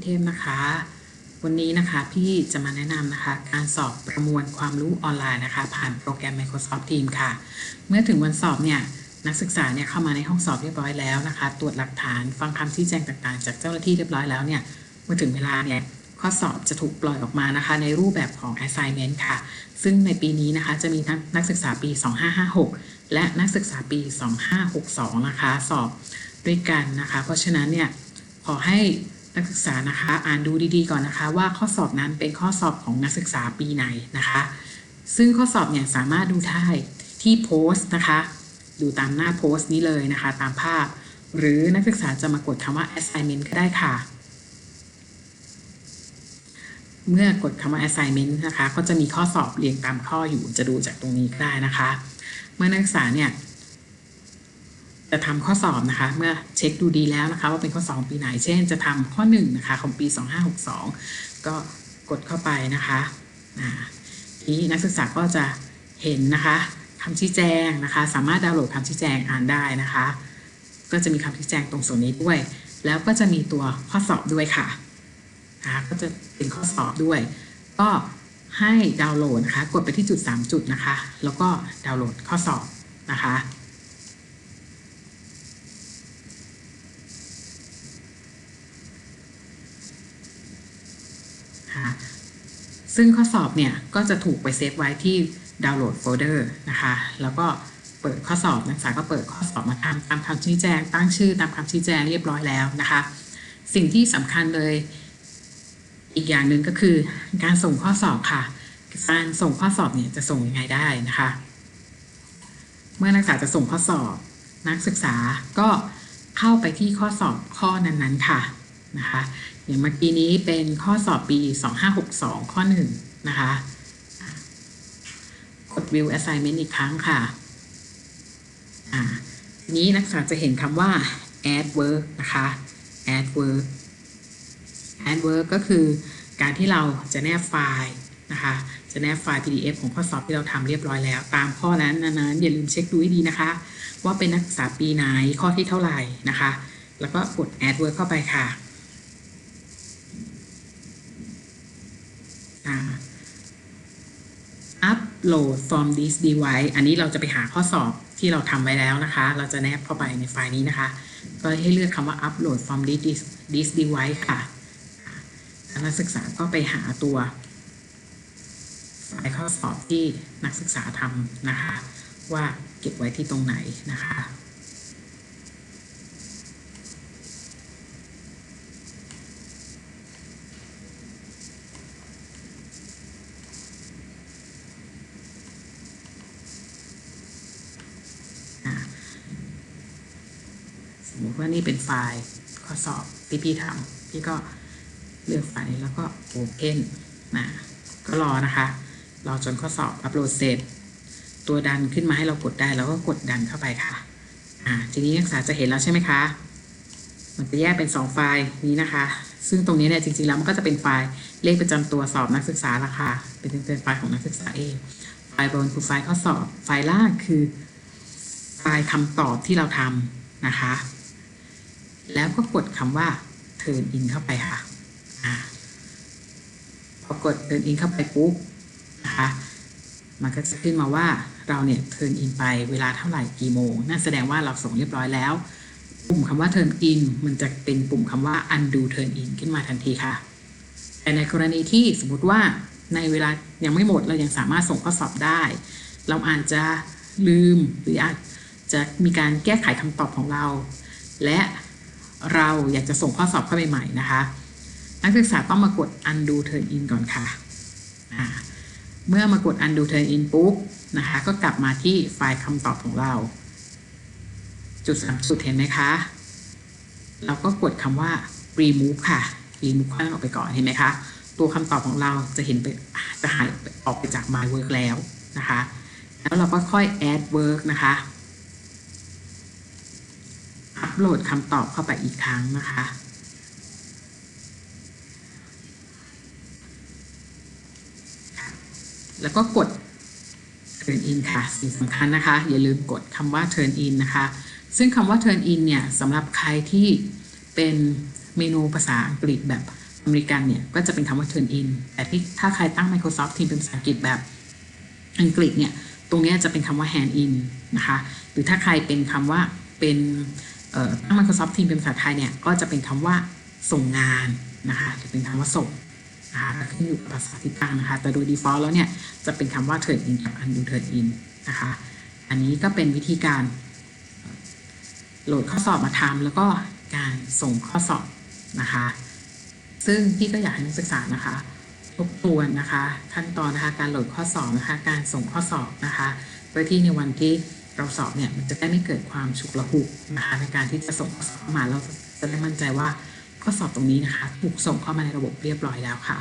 พี่เทพนะคะ วันนี้นะคะพี่จะมาแนะนำนะคะ การสอบประมวลความรู้ออนไลน์นะคะ ผ่านโปรแกรม Microsoft Teams ค่ะ เมื่อถึงวันสอบเนี่ยนักศึกษาเนี่ยเข้ามาในห้องสอบเรียบร้อยแล้วนะคะ ตรวจหลักฐานฟังคำชี้แจงต่างๆ จากเจ้าหน้าที่เรียบร้อยแล้วเนี่ยเมื่อถึงเวลาเนี่ยข้อสอบจะถูกปล่อยออกมานะคะ ในรูปแบบของ assignment ค่ะ ซึ่งในปีนี้นะคะจะมีทั้งนักศึกษาปี 2556 และนักศึกษาปี 2562 นะคะ สอบด้วยกันนะคะ เพราะฉะนั้นเนี่ยขอให้ นักศึกษานะคะ อ่านดูดีๆก่อนนะคะ ว่าข้อสอบนั้นเป็นข้อสอบของนักศึกษาปีไหนนะคะ ซึ่งข้อสอบเนี่ยสามารถดูได้ที่โพสต์นะคะ ดูตามหน้าโพสต์นี้เลยนะคะ ตามภาพ หรือนักศึกษาจะมากดคำว่า assignment ก็ได้ค่ะ เมื่อกดคำว่า assignment นะคะ ก็จะมีข้อสอบเรียงตามข้ออยู่จะดูจากตรงนี้ก็ได้นะคะ เมื่อนักศึกษาเนี่ย จะทำข้อสอบนะคะ เมื่อเช็คดูดีแล้วนะคะ ว่าเป็นข้อสอบปีไหน เช่นจะทำข้อ1นะคะของปี 2562 ก็กดเข้าไปนะคะทีนักศึกษาก็จะเห็นนะคะคำชี้แจงนะคะ สามารถดาวน์โหลดคำชี้แจงอ่านได้นะคะ ก็จะมีคำชี้แจงตรงส่วนนี้ด้วย แล้วก็จะมีตัวข้อสอบด้วยค่ะนะก็จะเป็นข้อสอบด้วย ก็ให้ดาวน์โหลดนะคะ กดไปที่จุด 3 จุดนะคะ แล้วก็ดาวน์โหลดข้อสอบนะคะ ซึ่งข้อสอบเนี่ยก็จะถูกไปเซฟไว้ที่ดาวน์โหลดโฟลเดอร์นะคะ แล้วก็เปิดข้อสอบนักศึกษาก็เปิดข้อสอบมาทำตามคำชี้แจง ตั้งชื่อตามคำชี้แจงเรียบร้อยแล้วนะคะ สิ่งที่สำคัญเลยอีกอย่างหนึ่งก็คือการส่งข้อสอบค่ะ การส่งข้อสอบเนี่ยจะส่งยังไงได้นะคะ เมื่อนักศึกษาจะส่งข้อสอบ นักศึกษาก็เข้าไปที่ข้อสอบข้อนั้นๆค่ะนะคะ อย่างเมื่อกี้นี้เป็นข้อสอบปี 2562 ข้อ 1 นะคะกด view assignment อีกครั้งค่ะอ่านี้นักศึกษาจะเห็นคำว่า add work นะคะ add work add work ก็คือการที่เราจะแนบไฟล์นะคะ จะแนบไฟล์ PDF ของข้อสอบที่เราทำเรียบร้อยแล้ว ตามข้อนั้นนั้นอย่าลืมเช็คดูให้ดีนะคะ ว่าเป็นนักศึกษาปีไหนข้อที่เท่าไหร่นะคะ แล้วก็กด add work เข้าไปค่ะ load from this device อันนี้เราจะไปหาข้อสอบที่เราทำไว้แล้วนะคะ เราจะแนบเข้าไปในไฟล์นี้นะคะ ก็ให้เลือกคำว่า upload from this this device ค่ะนักศึกษาก็ไปหาตัวไฟล์ข้อสอบที่นักศึกษาทำนะคะ ว่าเก็บไว้ที่ตรงไหนนะคะ ว่านี่เป็นไฟล์ข้อสอบที่พี่ทำพี่ก็เลือกไฟล์แล้วก็ Open นนะก็รอนะคะรอจนข้อสอบอัปโหลดเสร็จ ตัวดันขึ้นมาให้เรากดได้เราก็กดดันเข้าไปค่ะอ่าทีนี้นักศึกษาจะเห็นแล้วใช่ไหมคะ มันจะแยกเป็น 2 ไฟล์นี้นะคะ ซึ่งตรงนี้เนี่ยจริงๆแล้วมันก็จะเป็นไฟล์เลขประจำตัวสอบนักศึกษาละค่ะเป็นเป็นไฟล์ของนักศึกษาเองไฟล์บนคือไฟล์ข้อสอบไฟล์ล่างคือไฟล์คำตอบที่เราทำนะคะ แล้วก็กดคำว่า turn in เข้าไปค่ะอพอกด turn in เข้าไปปุ๊บนะคะมันก็จะขึ้นมาว่าเราเนี่ย turn in ไปเวลาเท่าไหร่กี่โมงนั่นแสดงว่าเราส่งเรียบร้อยแล้ว ปุ่มคำว่า turn in มันจะเป็นปุ่มคำว่า undo turn in ขึ้นมาทันทีค่ะ แต่ในกรณีที่สมมติว่าในเวลายังไม่หมดเรายังสามารถส่งข้อสอบได้ เราอาจจะลืมหรืออาจจะมีการแก้ไขคำตอบของเรา และ เราอยากจะส่งข้อสอบเข้าไปใหม่นะคะ นักศึกษาต้องมากด undo turn in ก่อนค่ะ เมื่อมากด undo turn in ปุ๊บนะคะ ก็กลับมาที่ไฟล์คำตอบของเรา จุดสามจุดเห็นไหมคะ เราก็กดคำว่า remove ค่ะ remove ข้างออกไปก่อนเห็นไหมคะ ตัวคำตอบของเราจะเห็นไปจะหายออกไปจาก my work แล้วนะคะ แล้วเราก็ค่อย add work นะคะ โหลดคำตอบเข้าไปอีกครั้งนะคะ แล้วก็กด turn in ค่ะ สิ่งสำคัญนะคะ อย่าลืมกดคำว่า turn in นะคะ ซึ่งคำว่า turn in เนี่ยสำหรับใครที่เป็นเมนูภาษาอังกฤษแบบอเมริกันเนี่ย ก็จะเป็นคำว่า turn in แต่ที่ถ้าใครตั้ง Microsoft Teams เป็นภาษาอังกฤษแบบอังกฤษเนี่ย ตรงนี้จะเป็นคำว่า hand in นะคะ หรือถ้าใครเป็นคำว่าเป็น Microsoft Teams เป็นภาษาไทยเนี่ยก็จะเป็นคำว่าส่งงานนะคะจะเป็นคำว่าส่งนะคะขึ้นอยู่กับภาษาที่ตั้งนะคะ แต่โดย default แล้วเนี่ยจะเป็นคำว่า turn in กับ undo turn in นะคะ อันนี้ก็เป็นวิธีการโหลดข้อสอบมาทำแล้วก็การส่งข้อสอบนะคะ ซึ่งพี่ก็อยากให้นักศึกษานะคะทบทวนนะคะ ขั้นตอนนะคะการโหลดข้อสอบนะคะ การส่งข้อสอบนะคะเพื่อที่ในวันที่ เราสอบเนี่ยมันจะได้ไม่เกิดความฉุกละหุกนะคะในการที่จะส่งข้อสอบมาเราจะได้มั่นใจว่าข้อสอบตรงนี้นะคะถูกส่งเข้ามาในระบบเรียบร้อยแล้วค่ะ